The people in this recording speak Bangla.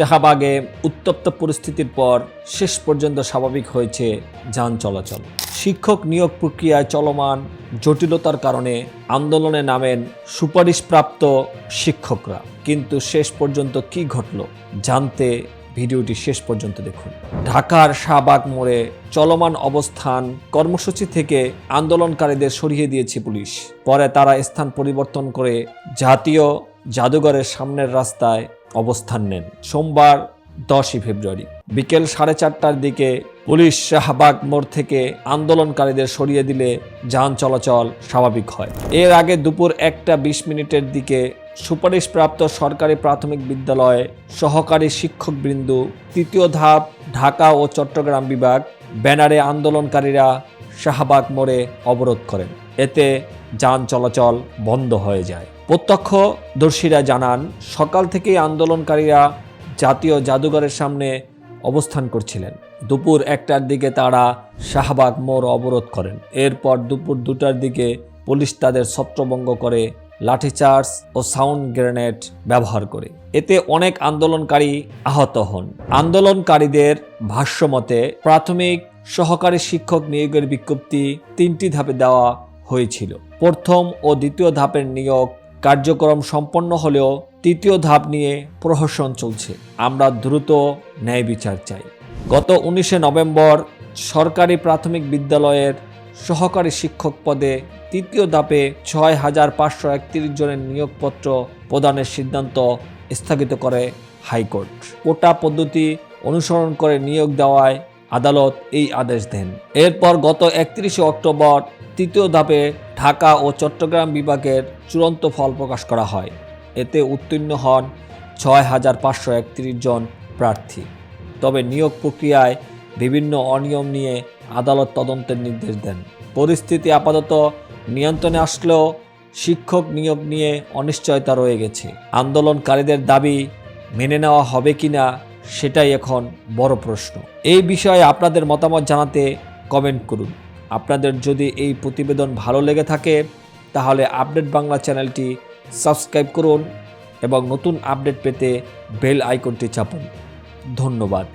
শাহবাগে উত্তপ্ত পরিস্থিতির পর শেষ পর্যন্ত স্বাভাবিক হয়েছে যান চলাচল। শিক্ষক নিয়োগ প্রক্রিয়ায় চলমান জটিলতার কারণে আন্দোলনে নামেন সুপারিশপ্রাপ্ত শিক্ষকরা। কিন্তু শেষ পর্যন্ত কি ঘটল জানতে ভিডিওটি শেষ পর্যন্ত দেখুন। ঢাকার শাহবাগ মোড়ে চলমান অবস্থান কর্মসূচি থেকে আন্দোলনকারীদের সরিয়ে দিয়েছে পুলিশ। পরে তারা স্থান পরিবর্তন করে জাতীয় জাদুঘরের সামনের রাস্তায় অবস্থান নেন। সোমবার দশই ফেব্রুয়ারি বিকেল সাড়ে চারটার দিকে পুলিশ শাহবাগ মোড় থেকে আন্দোলনকারীদের সরিয়ে দিলে যান চলাচল স্বাভাবিক হয়। এর আগে দুপুর একটা বিশ মিনিটের দিকে সুপারিশপ্রাপ্ত সরকারি প্রাথমিক বিদ্যালয়ে সহকারী শিক্ষকবৃন্দ তৃতীয় ধাপ ঢাকা ও চট্টগ্রাম বিভাগ ব্যানারে আন্দোলনকারীরা শাহবাগ মোড়ে অবরোধ করেন। এতে যান চলাচল বন্ধ হয়ে যায়। প্রত্যক্ষদর্শীরা জানান, সকাল থেকেই আন্দোলনকারীরা জাতীয় জাদুঘরের সামনে অবস্থান করছিলেন। দুপুর একটার দিকে তারা শাহবাগ মোড় অবরোধ করেন। এরপর দুপুর দুটার দিকে পুলিশ তাদের ছত্রভঙ্গ করে লাঠিচার্জ ও সাউন্ড গ্রেনেড ব্যবহার করে। এতে অনেক আন্দোলনকারী আহত হন। আন্দোলনকারীদের ভাষ্যমতে, প্রাথমিক সহকারী শিক্ষক নিয়োগের বিজ্ঞপ্তি তিনটি ধাপে দেওয়া হয়েছিল। প্রথম ও দ্বিতীয় ধাপের নিয়োগ কার্যক্রম সম্পন্ন হলেও তৃতীয় ধাপ নিয়ে প্রহসন চলছে। আমরা দ্রুত ন্যায় বিচার চাই। গত উনিশে নভেম্বর সরকারি প্রাথমিক বিদ্যালয়ের সহকারী শিক্ষক পদে তৃতীয় ধাপে ছয় হাজার পাঁচশো একত্রিশ জনের নিয়োগপত্র প্রদানের সিদ্ধান্ত স্থগিত করে হাইকোর্ট। কোটা পদ্ধতি অনুসরণ করে নিয়োগ দেওয়ায় আদালত এই আদেশ দেন। এরপর গত একত্রিশে অক্টোবর তৃতীয় ধাপে ঢাকা ও চট্টগ্রাম বিভাগের চূড়ান্ত ফল প্রকাশ করা হয়। এতে উত্তীর্ণ হন ছয় হাজার পাঁচশো একত্রিশ জন প্রার্থী। তবে নিয়োগ প্রক্রিয়ায় বিভিন্ন অনিয়ম নিয়ে আদালত তদন্তের নির্দেশ দেন। পরিস্থিতি আপাতত নিয়ন্ত্রণে আসলেও শিক্ষক নিয়োগ নিয়ে অনিশ্চয়তা রয়ে গেছে। আন্দোলনকারীদের দাবি মেনে নেওয়া হবে কিনা সেটাই এখন বড় প্রশ্ন। এই বিষয়ে আপনাদের মতামত জানাতে কমেন্ট করুন। আপনাদের যদি এই প্রতিবেদন ভালো লেগে থাকে, তাহলে আপডেট বাংলা চ্যানেলটি সাবস্ক্রাইব করুন এবং নতুন আপডেট পেতে বেল আইকনটি চাপুন। ধন্যবাদ।